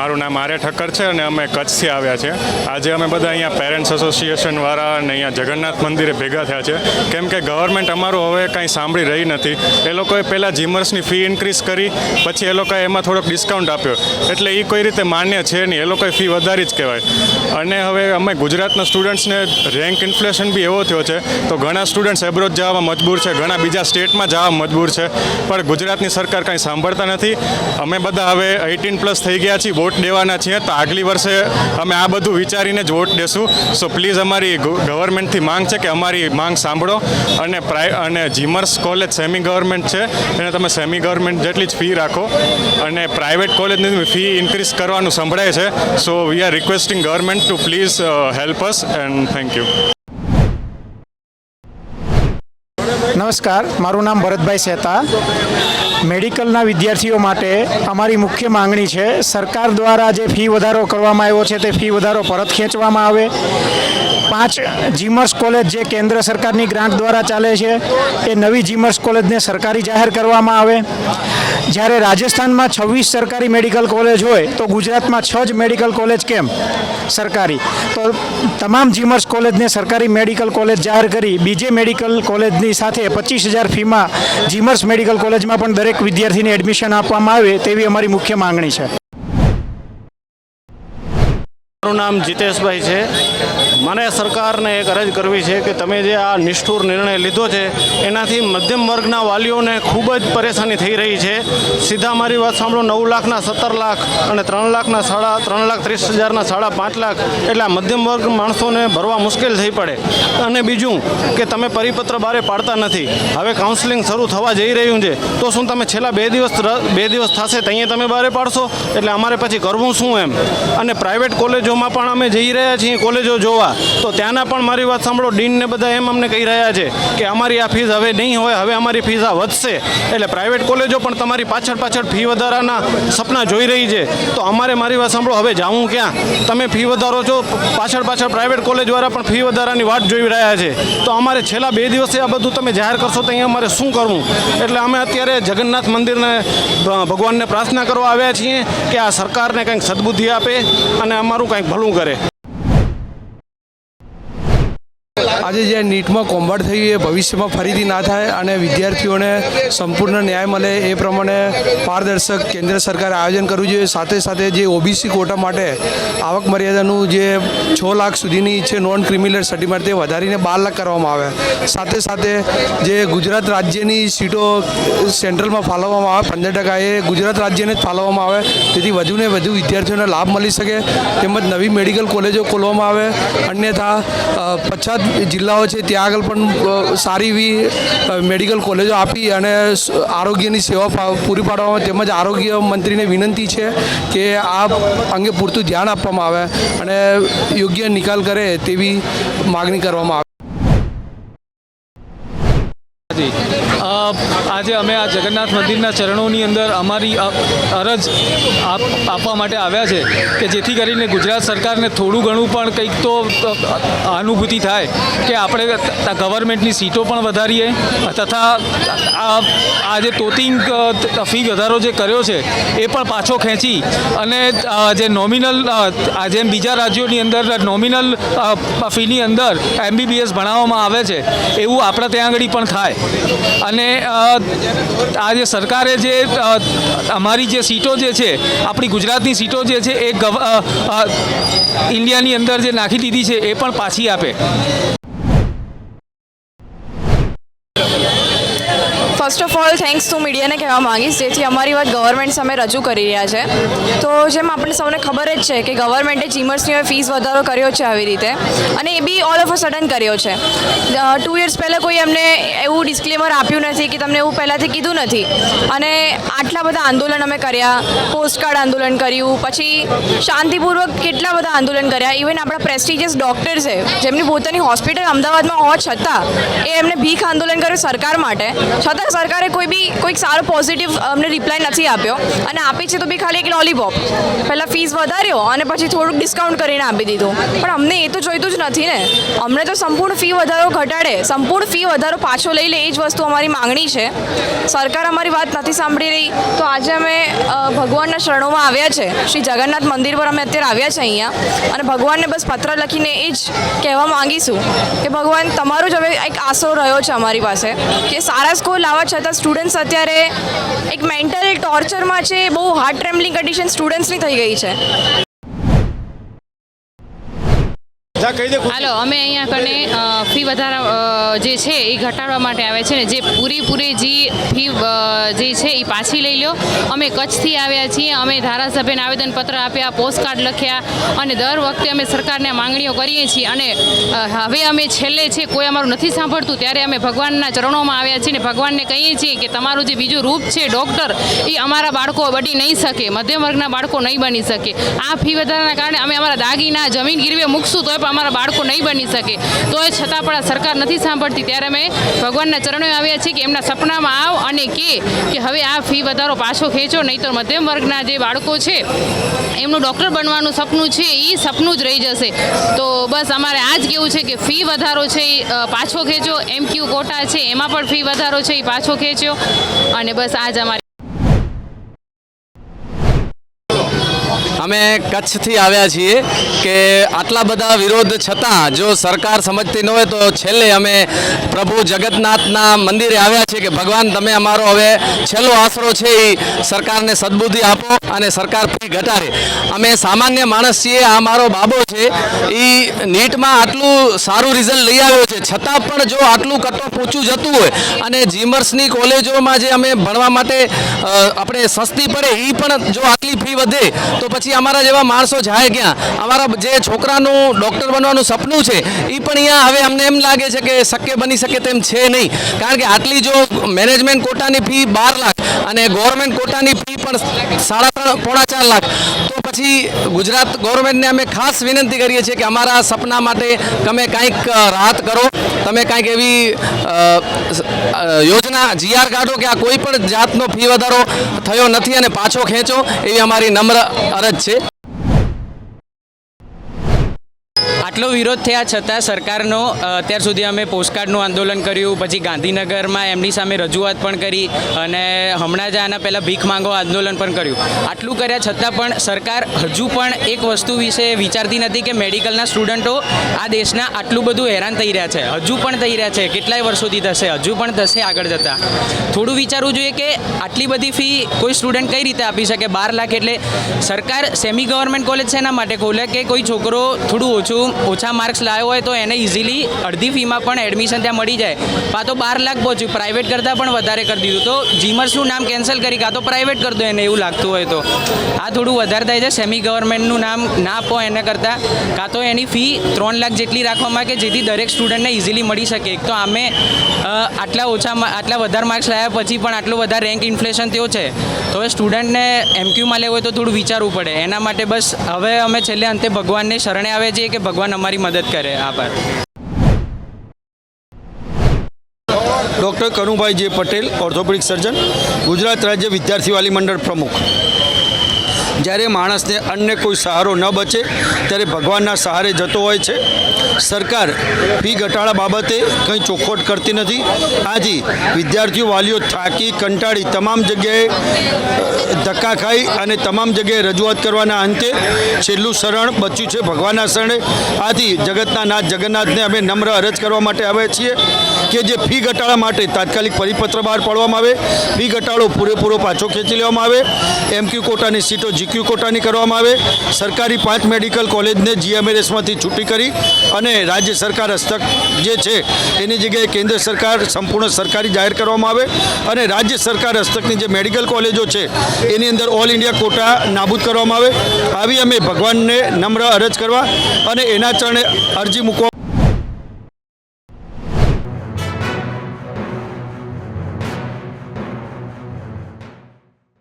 મારું નામ આર્ય ઠક્કર છે અને અમે કચ્છથી આવ્યા છે. આજે અમે બધા અહીંયા પેરેન્ટ્સ એસોસિએશનવાળા અને અહીંયા જગન્નાથ મંદિરે ભેગા થયા છે. કેમ કે ગવર્મેન્ટ અમારું હવે કાંઈ સાંભળી રહી નથી. એ લોકોએ પહેલાં જીમર્સની ફી ઇન્ક્રીઝ કરી, પછી એ લોકોએ એમાં થોડોક ડિસ્કાઉન્ટ આપ્યો. એટલે એ કોઈ રીતે માન્ય છે નહીં, એ લોકોએ ફી વધારી જ કહેવાય. અને હવે અમે ગુજરાતના સ્ટુડન્ટ્સને રેન્ક ઇન્ફ્લેશન બી એવો થયો છે, તો ઘણા સ્ટુડન્ટ્સ એબ્રોડ જવામાં મજબૂર છે, ઘણા બીજા સ્ટેટમાં જવા મજબૂર છે. પણ ગુજરાતની સરકાર કાંઈ સાંભળતા નથી. અમે બધા હવે એઇટીન પ્લસ થઈ ગયા છીએ વોટ દેવાના છીએ તો આગલી વર્ષે અમે આ બધું વિચારીને જ વોટ દેશું. સો પ્લીઝ અમારી ગવર્મેન્ટથી માંગ છે કે અમારી માંગ સાંભળો. અને પ્રાઈ અને જીમર્સ કોલેજ સેમી ગવર્મેન્ટ છે, એને તમે સેમી ગવર્મેન્ટ જેટલી જ ફી રાખો. અને પ્રાઇવેટ કોલેજની ફી ઇન્ક્રીઝ કરવાનું સંભળાય છે. So we are requesting government to please help us and thank you નમસ્કાર, મારું નામ ભરતભાઈ સહેતા મેડિકલના વિદ્યાર્થીઓ માટે અમારી મુખ્ય માંગણી છે, સરકાર દ્વારા જે ફી વધારો કરવામાં આવ્યો છે, તે ફી વધારો પરત ખેંચવામાં આવે. પાંચ જીમર્સ કોલેજ જે કેન્દ્ર સરકારની ગ્રાન્ટ દ્વારા ચાલે છે, એ નવી જીમર્સ કોલેજને સરકારી જાહેર કરવામાં આવે. જ્યારે રાજસ્થાનમાં છવ્વીસ સરકારી મેડિકલ કોલેજ હોય, તો ગુજરાતમાં છ જ મેડિકલ કોલેજ કેમ? સરકારી. તો તમામ જીમર્સ કોલેજને સરકારી મેડિકલ કોલેજ જાહેર કરી, બીજે મેડિકલ કોલેજની સાથે પચીસ હજાર ફીમાં જીમર્સ મેડિકલ કોલેજમાં પણ દરેક વિદ્યાર્થીને એડમિશન આપવામાં આવે તેવી અમારી મુખ્ય માંગણી છે. મારું નામ જીતેશભાઈ છે. મને સરકારને એક અરજ કરવી છે કે તમે જે આ નિષ્ઠુર નિર્ણય લીધો છે, એનાથી મધ્યમ વર્ગના વાલીઓને ખૂબ જ પરેશાની થઈ રહી છે. સીધા મારી વાત સાંભળો, નવ લાખના સત્તર લાખ અને ત્રણ લાખના સાડા, ત્રણ લાખ ત્રીસ હજારના સાડા પાંચ લાખ એટલે મધ્યમ વર્ગ માણસોને ભરવા મુશ્કેલ થઈ પડે. અને બીજું કે તમે પરિપત્ર બારે પાડતા નથી. હવે કાઉન્સેલિંગ શરૂ થવા જઈ રહ્યું છે. તો શું તમે છેલ્લા બે દિવસ બે દિવસ થશે ત્યાં તમે બારે પાડશો? એટલે અમારે પછી કરવું શું એમ? અને પ્રાઇવેટ કોલેજોમાં પણ અમે જઈ રહ્યા છીએ, કોલેજો જોવા. તો ત્યાંના પણ મારી વાત સાંભળો ડીનને બધા એમ અમને કહી રહ્યા છે કે અમારી આ ફીસ હવે નહીં હોય, હવે અમારી ફીસ આ વધશે. એટલે પ્રાઇવેટ કોલેજો પણ તમારી પાછળ પાછળ ફી વધારાના સપના જોઈ રહી છે. તો અમારે મારી વાત સાંભળો, હવે જાવું ક્યાં? તમે ફી વધારો છો, પાછળ પાછળ પ્રાઇવેટ કોલેજવાળા પણ ફી વધારાની વાટ જોઈ રહ્યા છે. તો અમારે છેલ્લા બે દિવસે આ બધું તમે જાહેર કરશો તો અહીંયા અમારે શું કરવું? એટલે અમે અત્યારે જગન્નાથ મંદિરને, ભગવાનને પ્રાર્થના કરવા આવ્યા છીએ કે આ સરકારને કંઈક સદબુદ્ધિ આપે અને અમારું કંઈક ભલું કરે. આજે જે નીટમાં કોમ્બાટ થયું એ ભવિષ્યમાં ફરીથી ના થાય અને વિદ્યાર્થીઓને સંપૂર્ણ ન્યાય મળે એ પ્રમાણે પારદર્શક કેન્દ્ર સરકારે આયોજન કરવું જોઈએ. સાથે સાથે જે ઓબીસી કોટા માટે આવક મર્યાદાનું જે છ લાખ સુધીની છે નોન ક્રિમિનલ સર્ટિફિકેટ તે વધારીને બાર લાખ કરવામાં આવે. સાથે સાથે જે ગુજરાત રાજ્યની સીટો સેન્ટ્રલમાં ફાળવવામાં આવે, પંદર ટકા એ ગુજરાત રાજ્યને જ ફાળવવામાં આવે. તેથી વધુને વધુ વિદ્યાર્થીઓને લાભ મળી શકે. તેમજ નવી મેડિકલ કોલેજો ખોલવામાં આવે. અન્યથા પછાત જિલ્લાઓ છે, ત્યાં આગળ પણ સારી એવી મેડિકલ કોલેજો આપી અને આરોગ્યની સેવા પૂરી પાડવામાં તેમજ આરોગ્ય મંત્રીને વિનંતી છે કે આ અંગે પૂરતું ધ્યાન આપવામાં આવે અને યોગ્ય નિકાલ કરે તેવી માગણી કરવામાં આવે. અ, આજે અમે આ જગન્નાથ મંદિરના ચરણોની અંદર અમારી અરજ આપ આપવા માટે આવ્યા છે કે જેથી કરીને ગુજરાત સરકારને થોડું ઘણું પણ કંઈક તો અનુભૂતિ થાય કે આપણે ગવર્મેન્ટની સીટો પણ વધારીએ તથા આ જે તોતિંગ ફી વધારો જે કર્યો છે એ પણ પાછો ખેંચી અને જે નોમિનલ જેમ બીજા રાજ્યોની અંદર નોમિનલ ફીની અંદર એમબીબીએસ ભણાવવામાં આવે છે એવું આપણે ત્યાં આગળ પણ થાય. અને આ જે સરકારે જે અમારી જે સીટો જે છે, આપણી ગુજરાતની સીટો જે છે, એ ગવ ઇન્ડિયાની અંદર જે નાખી દીધી છે, એ પણ પાછી આપે. First of all thanks to મીડિયાને કહેવા માંગીશ, જેથી અમારી વાત ગવર્મેન્ટ સામે રજૂ કરી રહ્યા છે. તો જેમ આપણને સૌને ખબર જ છે કે ગવર્મેન્ટે જીમર્સની ફીસ વધારો કર્યો છે આવી રીતે, અને એ બી ઓલ ઓફ અ સડન કર્યો છે. ટુ યર્સ પહેલાં કોઈ એમને એવું ડિસ્ક્લેમર આપ્યું નથી કે તમને એવું પહેલાંથી કીધું નથી. અને આટલા બધા આંદોલન અમે કર્યા પોસ્ટકાર્ડ આંદોલન કર્યું, પછી શાંતિપૂર્વક કેટલા બધા આંદોલન કર્યા. ઇવન આપણા પ્રેસ્ટિજિયસ ડૉક્ટર છે, જેમની પોતાની હોસ્પિટલ અમદાવાદમાં હોવા છતાં એ એમને ભીખ આંદોલન કર્યું સરકાર માટે. છતાં સરકારે કોઈ બી, કોઈક સારો પોઝિટિવ અમને રિપ્લાય નથી આપ્યો. અને આપી છે તો બી ખાલી એક લોલીપોપ પહેલાં ફીસ વધાર્યો અને પછી થોડુંક ડિસ્કાઉન્ટ કરીને આપી દીધું. પણ અમને એ તો જોઈતું જ નથી ને. અમને તો સંપૂર્ણ ફી વધારો ઘટાડે. સંપૂર્ણ ફી વધારો પાછો લઈ લે, એ જ વસ્તુ અમારી માંગણી છે. સરકાર અમારી વાત નથી સાંભળી રહી. તો આજે અમે ભગવાનના શરણોમાં આવ્યા છે. શ્રી જગન્નાથ મંદિર પર અમે અત્યારે આવ્યા છે અહીંયા. અને ભગવાનને બસ પત્ર લખીને એ જ કહેવા માંગીશું કે ભગવાન, તમારો જ હવે એક આશરો રહ્યો છે અમારી પાસે કે સારા સ્કોર લાવવા છતાં સ્ટુડન્ટ્સ અત્યારે એક મેન્ટલ ટોર્ચરમાં છે, બહુ હાર્ટ ટ્રેમ્બલિંગ કન્ડિશન સ્ટુડન્ટ્સની થઈ ગઈ છે. હાલો, અમે અહીંયા કને ફી વધારા જે છે એ ઘટાડવા માટે આવે છે ને, જે પૂરેપૂરી જે ફી જે છે એ પાછી લઈ લો અમે કચ્છથી આવ્યા છીએ, અમે ધારાસભ્યને આવેદનપત્ર આપ્યા, પોસ્ટકાર્ડ લખ્યા અને દર વખતે અમે સરકારને માંગણીઓ કરીએ છીએ અને હવે અમે છેલ્લે છે, કોઈ અમારું નથી સાંભળતું, ત્યારે અમે ભગવાનના ચરણોમાં આવ્યા છીએ ને ભગવાનને કહીએ છીએ કે તમારું જે બીજું રૂપ છે, ડૉક્ટર, એ અમારા બાળકો બની નહીં શકે, મધ્યમ વર્ગના બાળકો નહીં બની શકે. આ ફી વધારાના કારણે અમે અમારા દાગીના, જમીન ગીરવે મૂકશું, તોય પણ અમારા બાળકો નહીં બની શકે. તો એ છતાં પણ આ સરકાર નથી સાંભળતી. ત્યારે અમે ભગવાનના ચરણોએ આવ્યા છીએ કે એમના સપનામાં આવ અને કે કે હવે આ ફી વધારો પાછો ખેંચો, નહીં તો મધ્યમ વર્ગના જે બાળકો છે, એમનું ડૉક્ટર બનવાનું સપનું છે એ સપનું જ રહી જશે. તો બસ અમારે આ જ કેવું છે કે ફી વધારો છે એ પાછો ખેંચો. એમ ક્યુ કોટા છે, એમાં પણ ફી વધારો છે એ પાછો ખેંચ્યો. અને બસ આ જ અમારી અમે કચ્છથી આવ્યા છીએ કે આટલા બધા વિરોધ છતાં જો સરકાર સમજતી ન હોય તો છેલ્લે અમે પ્રભુ જગતનાથના મંદિરે આવ્યા છીએ કે ભગવાન તમે અમારો હવે છેલ્લો આશરો છે એ સરકારને સદબુદ્ધિ આપો અને સરકાર ફી ઘટાડે. અમે સામાન્ય માણસ છીએ, આ મારો બાબો છે. એ નીટમાં આટલું સારું રિઝલ્ટ લઈ આવ્યો છે. છતાં પણ જો આટલું કટઓફ ઊંચું જતું હોય અને જીમર્સની કોલેજોમાં જે અમે ભણવા માટે આપણે સસ્તી પડે એ પણ જો આટલી ફી વધે, તો પછી અમારા જેવા માણસો જાય ક્યાં? અમારા જે છોકરાનું ડૉક્ટર બનવાનું સપનું છે એ પણ અહીંયા હવે અમને એમ લાગે છે કે શક્ય બની શકે તેમ છે નહીં. કારણ કે આટલી જો મેનેજમેન્ટ કોટાની ફી બાર લાખ અને ગવર્મેન્ટ કોટાની ફી પણ સાડા ત્રણ, પોણા ચાર લાખ, તો પછી ગુજરાત ગવર્મેન્ટને અમે ખાસ વિનંતી કરીએ છીએ કે અમારા સપના માટે તમે કંઈક રાહત કરો. તમે કાંઈક એવી યોજના, જીઆર કાઢો કે આ કોઈ પણ જાતનો ફી વધારો થયો નથી અને પાછો ખેંચો, એવી અમારી નમ્ર અરજ છે. આટલો વિરોધ થયા છતાં સરકારનો અત્યાર સુધી અમે પોસ્ટકાર્ડનું આંદોલન કર્યું, પછી ગાંધીનગરમાં એમની સામે રજૂઆત પણ કરી અને હમણાં જ આના પહેલાં ભીખ માંગો આંદોલન પણ કર્યું. આટલું કર્યા છતાં પણ સરકાર હજુ પણ એક વસ્તુ વિશે વિચારતી નથી કે મેડિકલના સ્ટુડન્ટો આ દેશના આટલું બધું હેરાન થઈ રહ્યા છે. હજુ પણ થઈ રહ્યા છે. કેટલાય વર્ષોથી થશે. હજુ પણ થશે આગળ જતાં. થોડું વિચારવું જોઈએ કે આટલી બધી ફી કોઈ સ્ટુડન્ટ કઈ રીતે આપી શકે? બાર લાખ એટલે સરકાર સેમી ગવર્મેન્ટ કોલેજ છે એના માટે ખોલે કે કોઈ છોકરો થોડું ઓછું ઓછા માર્ક્સ લાવ્યો હોય તો એને ઇઝીલી અડધી ફીમાં પણ એડમિશન ત્યાં મળી જાય. કાં તો બાર લાખ પહોંચ્યું પ્રાઇવેટ કરતાં પણ વધારે કરી દીધું. તો જીમર્સનું નામ કેન્સલ કરી, કાં તો પ્રાઇવેટ કરી દો એને એવું લાગતું હોય તો. આ થોડું વધારે થાય છે સેમી ગવર્મેન્ટનું નામ ના આપો એના કરતાં. કાં તો એની ફી ત્રણ લાખ જેટલી રાખવામાં કે જેથી દરેક સ્ટુડન્ટને ઇઝીલી મળી શકે. એક તો આમે આટલા ઓછા આટલા વધારે માર્ક્સ લાવ્યા પછી પણ આટલું વધારે રેન્ક ઇન્ફ્લેશન થયો છે. તો હવે સ્ટુડન્ટને એમક્યુમાં લેવું હોય તો થોડું વિચારવું પડે. એના માટે બસ હવે અમે છેલ્લે અંતે ભગવાનને શરણે આવે છીએ કે ભગવાન અમારી મદદ કરે આભાર ડૉક્ટર કનુભાઈ જે પટેલ ઓર્થોપેડિક સર્જન ગુજરાત રાજ્ય વિદ્યાર્થી વાલી મંડળ પ્રમુખ. જ્યારે માણસને અન્ય કોઈ સહારો ન બચે, ત્યારે ભગવાનના સહારે જતો હોય છે. સરકાર ફી ઘટાડા બાબતે કંઈ ચોખવટ કરતી નથી. આથી વિદ્યાર્થીઓ વાલીઓ થાકી, કંટાળી તમામ જગ્યાએ ધક્કા ખાઈ અને તમામ જગ્યાએ રજૂઆત કરવાના અંતે છેલ્લું શરણ બચ્યું છે ભગવાનના શરણે. આથી જગતના નાથ જગન્નાથને અમે નમ્ર અરજ કરવા માટે આવ્યા છીએ કે જે ફી ઘટાડા માટે તાત્કાલિક પરિપત્ર બહાર પાડવામાં આવે. ફી ઘટાડો પૂરેપૂરો પાછો ખેંચી લેવામાં આવે. એમક્યુ કોટાની સીટો જીક્યુ કોટાની કરવામાં આવે. સરકારી પાંચ મેડિકલ કોલેજને જીએમએરએસમાંથી છૂટી કરી અને રાજ્ય સરકાર હસ્તક જે છે એની જગ્યાએ કેન્દ્ર સરકાર સંપૂર્ણ સરકારી જાહેર કરવામાં આવે અને રાજ્ય સરકાર હસ્તકની જે મેડિકલ કોલેજો છે એની અંદર ઓલ ઇન્ડિયા કોટા નાબૂદ કરવામાં આવે. આવી અમે ભગવાનને નમ્ર અરજ કરવા અને એના ચરણે અરજી મૂકવા